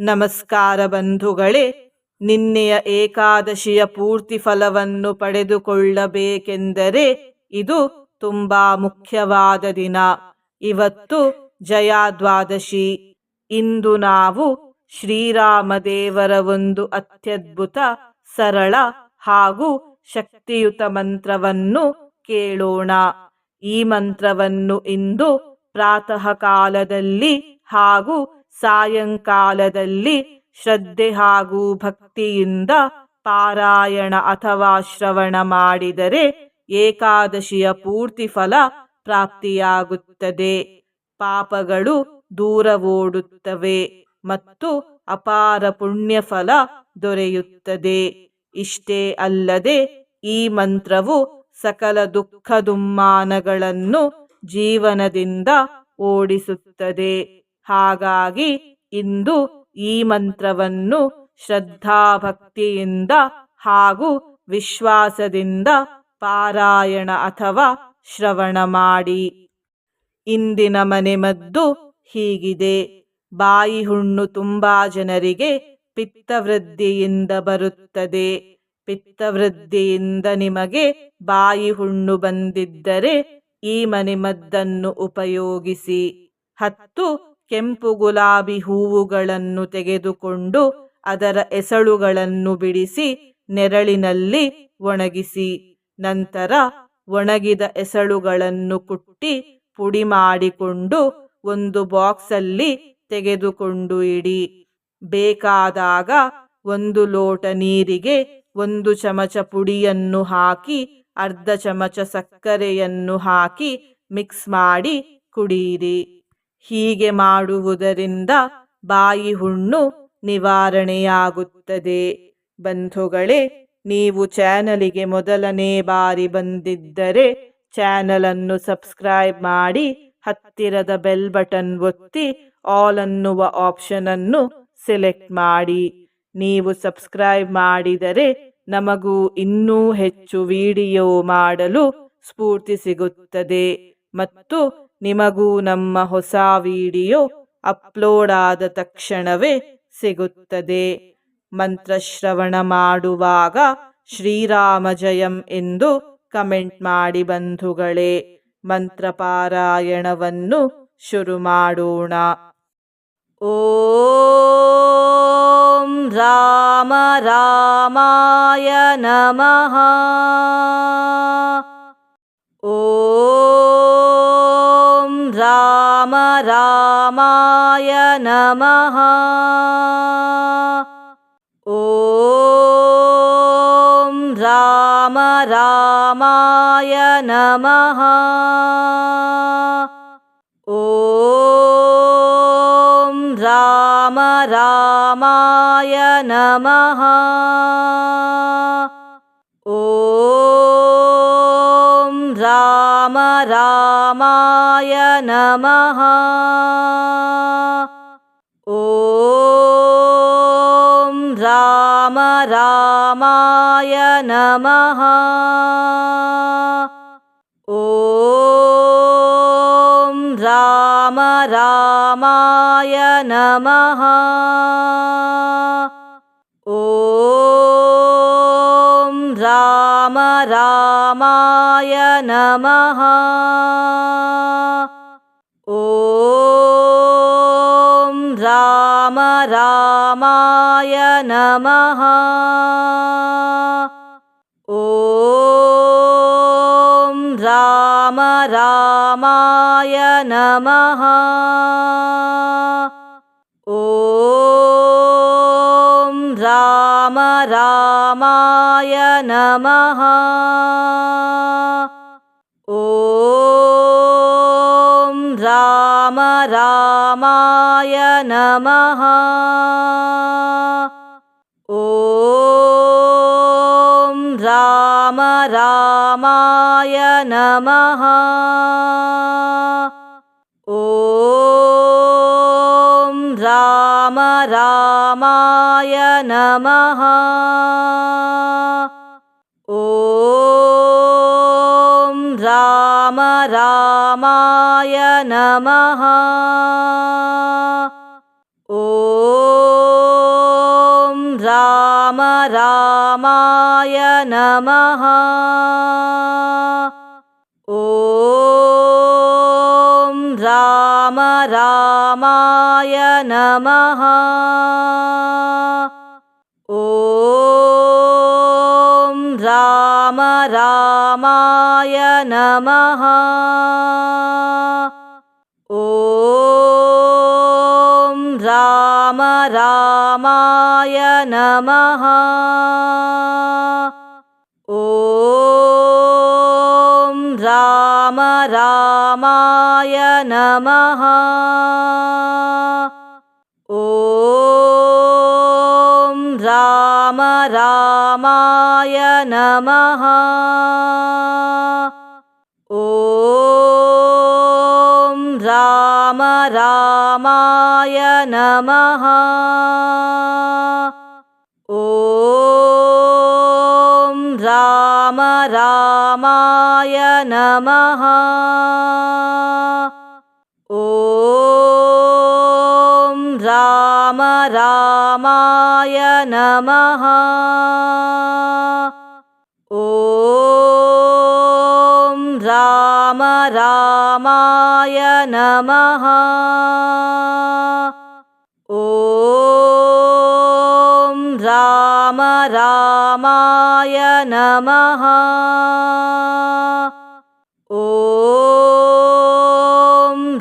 ನಮಸ್ಕಾರ ಬಂಧುಗಳೇ, ನಿನ್ನೆಯ ಏಕಾದಶಿಯ ಪೂರ್ತಿ ಫಲವನ್ನು ಪಡೆದುಕೊಳ್ಳಬೇಕೆಂದರೆ ಇದು ತುಂಬಾ ಮುಖ್ಯವಾದ ದಿನ. ಇವತ್ತು ಜಯಾದ್ವಾದಶಿ. ಇಂದು ನಾವು ಶ್ರೀರಾಮದೇವರ ಒಂದು ಅತ್ಯದ್ಭುತ, ಸರಳ ಹಾಗೂ ಶಕ್ತಿಯುತ ಮಂತ್ರವನ್ನು ಕೇಳೋಣ. ಈ ಮಂತ್ರವನ್ನು ಇಂದು ಪ್ರಾತಃ ಕಾಲದಲ್ಲಿ ಹಾಗೂ ಸಾಯಂಕಾಲದಲ್ಲಿ ಶ್ರದ್ಧೆ ಹಾಗೂ ಭಕ್ತಿಯಿಂದ ಪಾರಾಯಣ ಅಥವಾ ಶ್ರವಣ ಮಾಡಿದರೆ ಏಕಾದಶಿಯ ಪೂರ್ತಿ ಫಲ ಪ್ರಾಪ್ತಿಯಾಗುತ್ತದೆ. ಪಾಪಗಳು ದೂರ ಓಡುತ್ತವೆ ಮತ್ತು ಅಪಾರ ಪುಣ್ಯ ಫಲ ದೊರೆಯುತ್ತದೆ. ಇಷ್ಟೇ ಅಲ್ಲದೆ ಈ ಮಂತ್ರವು ಸಕಲ ದುಃಖ ದುಮ್ಮಾನಗಳನ್ನು ಜೀವನದಿಂದ ಓಡಿಸುತ್ತದೆ. ಹಾಗಾಗಿ ಇಂದು ಈ ಮಂತ್ರವನ್ನು ಶ್ರದ್ಧಾಭಕ್ತಿಯಿಂದ ಹಾಗೂ ವಿಶ್ವಾಸದಿಂದ ಪಾರಾಯಣ ಅಥವಾ ಶ್ರವಣ ಮಾಡಿ. ಇಂದಿನ ಮನೆಮದ್ದು ಹೀಗಿದೆ. ಬಾಯಿ ಹುಣ್ಣು ತುಂಬಾ ಜನರಿಗೆ ಪಿತ್ತವೃದ್ಧಿಯಿಂದ ಬರುತ್ತದೆ. ಪಿತ್ತವೃದ್ಧಿಯಿಂದ ನಿಮಗೆ ಬಾಯಿ ಹುಣ್ಣು ಬಂದಿದ್ದರೆ ಈ ಮನೆಮದ್ದನ್ನು ಉಪಯೋಗಿಸಿ. ಹತ್ತು ಕೆಂಪು ಗುಲಾಬಿ ಹೂವುಗಳನ್ನು ತೆಗೆದುಕೊಂಡು ಅದರ ಎಸಳುಗಳನ್ನು ಬಿಡಿಸಿ ನೆರಳಿನಲ್ಲಿ ಒಣಗಿಸಿ, ನಂತರ ಒಣಗಿದ ಎಸಳುಗಳನ್ನು ಕುಟ್ಟಿ ಪುಡಿ ಮಾಡಿಕೊಂಡು ಒಂದು ಬಾಕ್ಸಲ್ಲಿ ತೆಗೆದುಕೊಂಡು ಇಡಿ. ಬೇಕಾದಾಗ ಒಂದು ಲೋಟ ನೀರಿಗೆ ಒಂದು ಚಮಚ ಪುಡಿಯನ್ನು ಹಾಕಿ, ಅರ್ಧ ಚಮಚ ಸಕ್ಕರೆಯನ್ನು ಹಾಕಿ ಮಿಕ್ಸ್ ಮಾಡಿ ಕುಡಿಯಿರಿ. ಹೀಗೆ ಮಾಡುವುದರಿಂದ ಬಾಯಿ ಹುಣ್ಣು ನಿವಾರಣೆಯಾಗುತ್ತದೆ. ಬಂಧುಗಳೇ, ನೀವು ಚಾನಲಿಗೆ ಮೊದಲನೇ ಬಾರಿ ಬಂದಿದ್ದರೆ ಚಾನಲನ್ನು ಸಬ್ಸ್ಕ್ರೈಬ್ ಮಾಡಿ, ಹತ್ತಿರದ ಬೆಲ್ ಬಟನ್ ಒತ್ತಿ ಆಲ್ ಅನ್ನುವ ಆಪ್ಷನ್ ಅನ್ನು ಸೆಲೆಕ್ಟ್ ಮಾಡಿ. ನೀವು ಸಬ್ಸ್ಕ್ರೈಬ್ ಮಾಡಿದರೆ ನಮಗೂ ಇನ್ನೂ ಹೆಚ್ಚು ವಿಡಿಯೋ ಮಾಡಲು ಸ್ಫೂರ್ತಿ ಸಿಗುತ್ತದೆ. ಮತ್ತು ನಿಮಗೂ ನಮ್ಮ ಹೊಸ ವಿಡಿಯೋ ಅಪ್ಲೋಡ್ ಆದ ತಕ್ಷಣವೇ ಸಿಗುತ್ತದೆ. ಮಂತ್ರಶ್ರವಣ ಮಾಡುವಾಗ ಶ್ರೀರಾಮ ಜಯಂ ಎಂದು ಕಮೆಂಟ್ ಮಾಡಿ ಬಂಧುಗಳೇ, ಮಂತ್ರಪಾರಾಯಣವನ್ನು ಶುರು ಮಾಡೋಣ. ಓಂ ರಾಮ ರಾಮಾಯ ನಮಃ. ॐ राम रामाय नमः। ॐ राम रामाय नमः। ॐ राम रामाय नमः। ॐ राम रामाय नमः। ॐ राम रामाय नमः। ॐ राम रामाय नमः। ॐ राम रामाय नमः। ॐ राम रामाय नमः। ॐ राम रामाय नमः। ॐ राम रामाय नमः। ॐ राम रामाय नमः। ॐ राम रामाय नमः। ॐ राम रामाय नमः। ॐ राम रामाय नमः। ॐ राम रामाय नमः। ॐ राम रामाय नमः। ॐ राम रामाय नमः। ॐ राम रामाय नमः। ॐ राम रामाय नमः। ॐ राम रामाय नमः। ॐ राम रामाय नमः। ॐ राम रामाय नमः। ॐ राम रामाय नमः। ॐ राम रामाय नमः। ॐ राम रामाय नमः। ॐ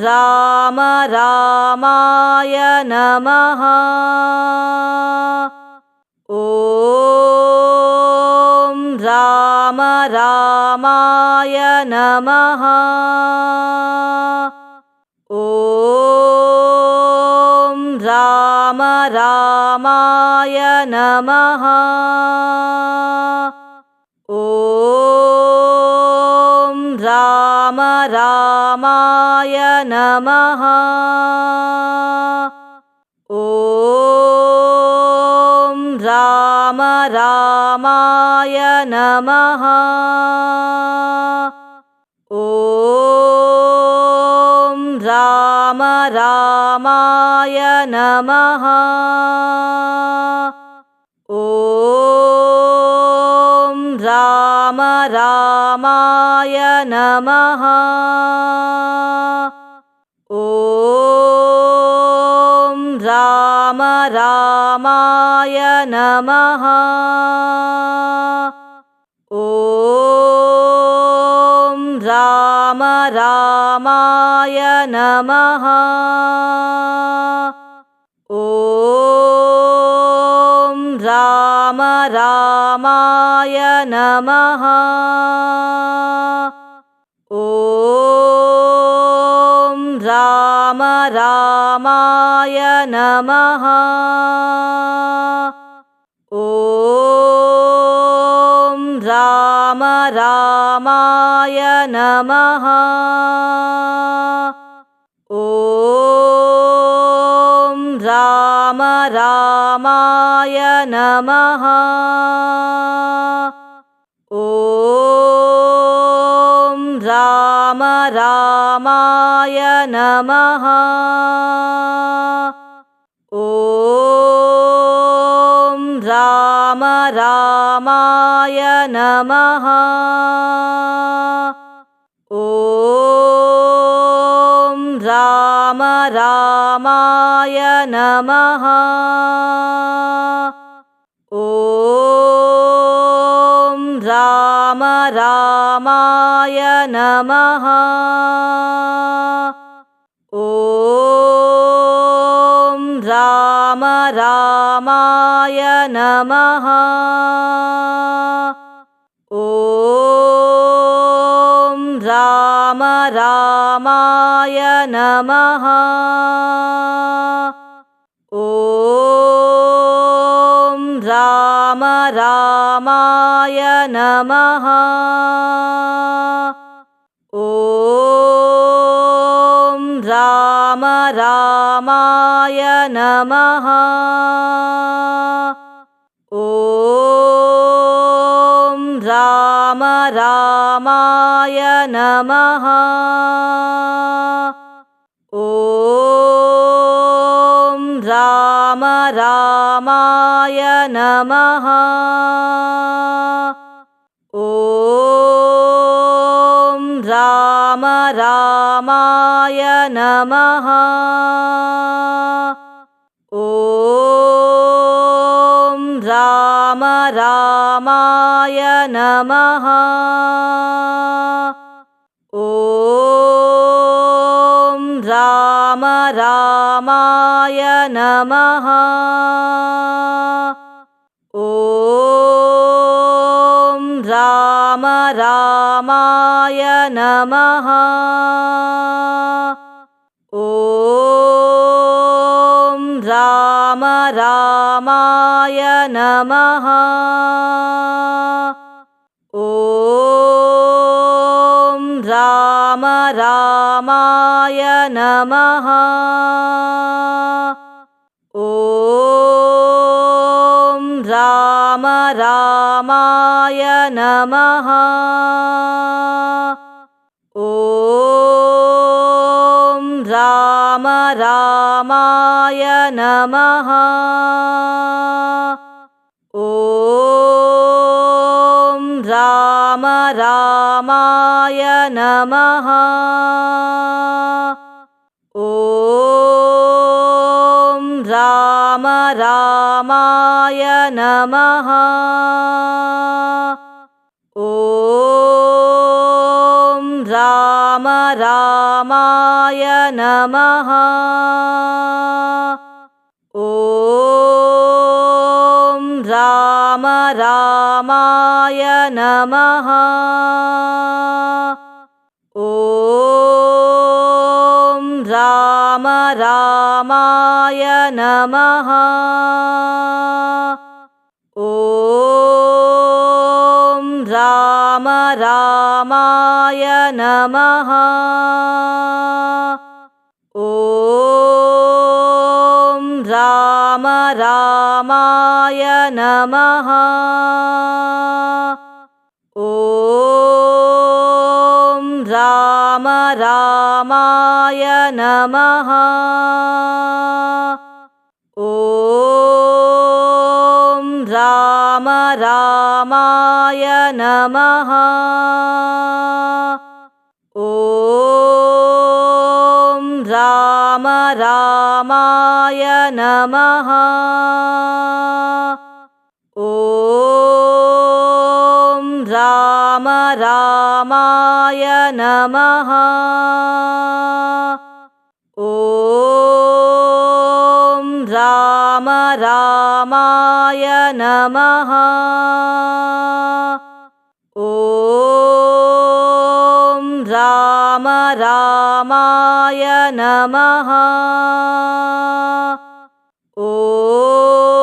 राम रामाय नमः। ॐ राम रामाय नमः। ॐ राम रामाय नमः। ॐ राम रामाय नमः। ॐ राम रामाय नमः। ॐ राम रामाय नमः। ॐ राम रामाय नमः। ॐ राम रामाय नमः। ॐ राम रामाय नमः। ॐ राम रामाय नमः। ॐ राम रामाय नमः राम रामाय नमः। ॐ राम रामाय नमः। ॐ राम रामाय नमः राम रामाय नमः। ॐ राम रामाय नमः। ॐ राम रामाय नमः। ॐ राम रामाय नमः। ॐ राम रामाय नमः। ॐ राम रामाय नमः। ॐ राम रामाय नमः। ॐ राम रामाय नमः। ॐ राम रामाय नमः। ॐ राम रामाय नमः। ॐ राम रामाय नमः। ॐ राम रामाय नमः। ॐ राम रामाय नमः। ॐ राम रामाय नमः। ॐ राम रामाय नमः। ॐ राम रामाय नमः। ॐ राम रामाय नमः। ॐ राम रामाय नमः। ॐ राम रामाय नमः। ॐ राम रामाय नमः। ॐ राम रामाय नमः। ॐ राम रामाय नमः। ॐ राम रामाय नमः। ॐ राम रामाय नमः। ॐ राम रामाय नमः। ॐ राम रामाय नमः। ॐ राम रामाय नमः। ॐ राम रामाय नमः। ॐ राम रामाय नमः। ॐ राम रामाय नमः। ॐ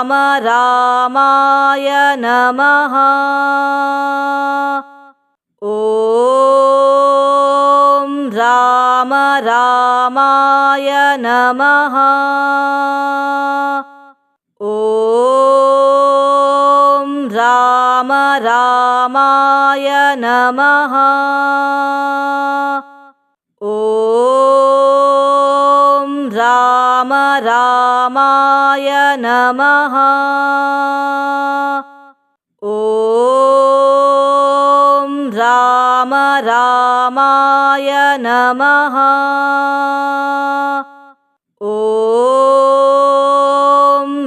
राम रामाय नमः। ॐ राम रामाय नमः। ॐ राम रामाय नमः राम रामाय नमः। ॐ राम रामाय नमः। ॐ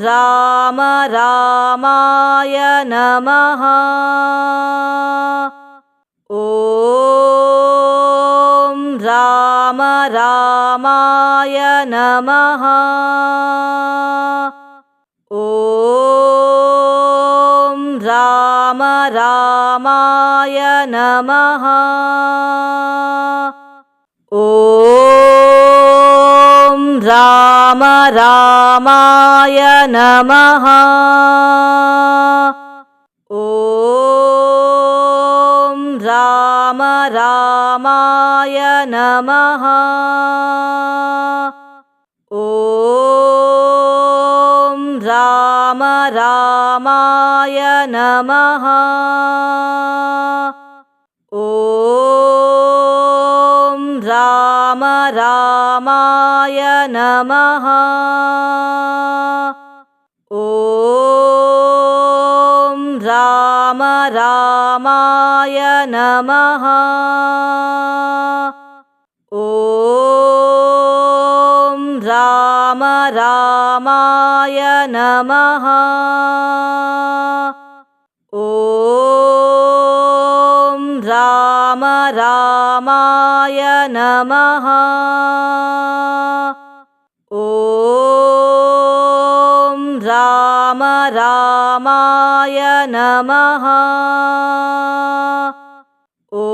राम रामाय नमः। ॐ राम रामाय नमः। ॐ राम रामाय नमः। ॐ राम रामाय नमः। ॐ राम रामाय नमः। ॐ राम रामाय नमः। ॐ राम रामाय नमः। ॐ राम रामाय नमः। ॐ राम रामाय नमः। ॐ राम रामाय नमः। ॐ राम रामाय नमः। ॐ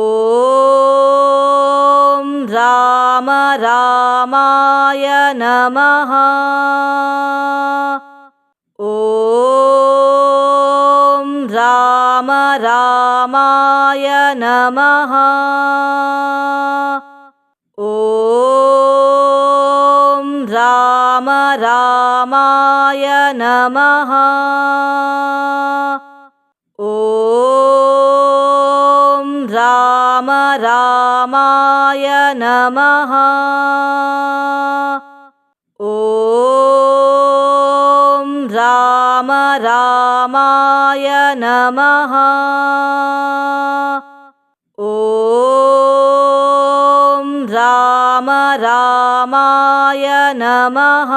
राम रामाय नमः। ॐ राम रामाय नमः। ॐ राम रामाय नमः। ॐ राम रामाय नमः। ॐ राम रामाय नमः। ॐ राम रामाय नमः।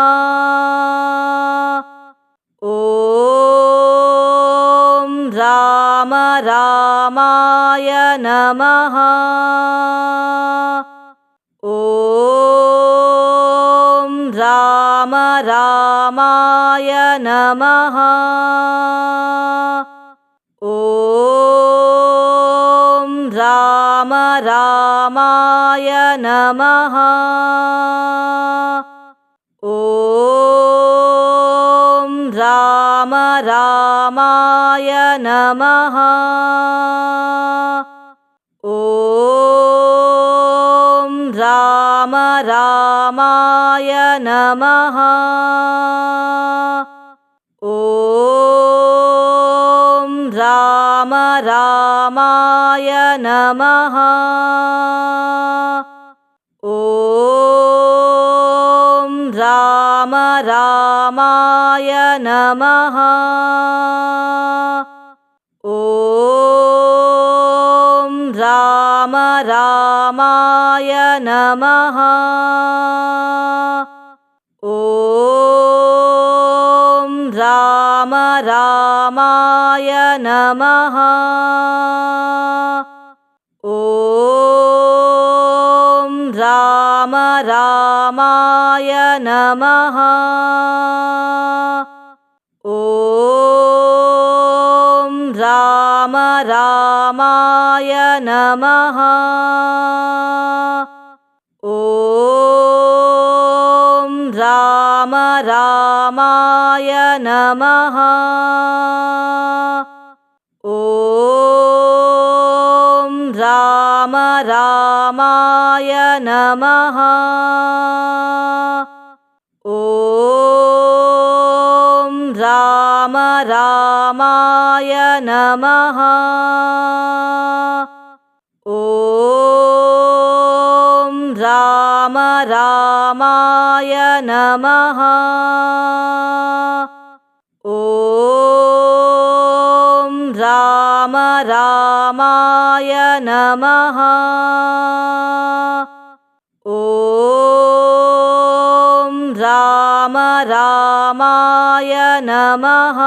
ॐ राम रामाय नमः। ॐ राम रामाय नमः। ॐ राम रामाय नमः। ॐ राम रामाय नमः। ॐ राम रामाय नमः। ॐ राम रामाय नमः। ॐ राम रामाय नमः। ॐ राम रामाय नमः राम रामाय नमः। ॐ राम रामाय नमः। ॐ राम रामाय नमः। ॐ राम रामाय नमः। ॐ राम रामाय नमः। ॐ राम रामाय नमः। ॐ राम रामाय नमः। ॐ राम रामाय नमः। ॐ राम रामाय नमः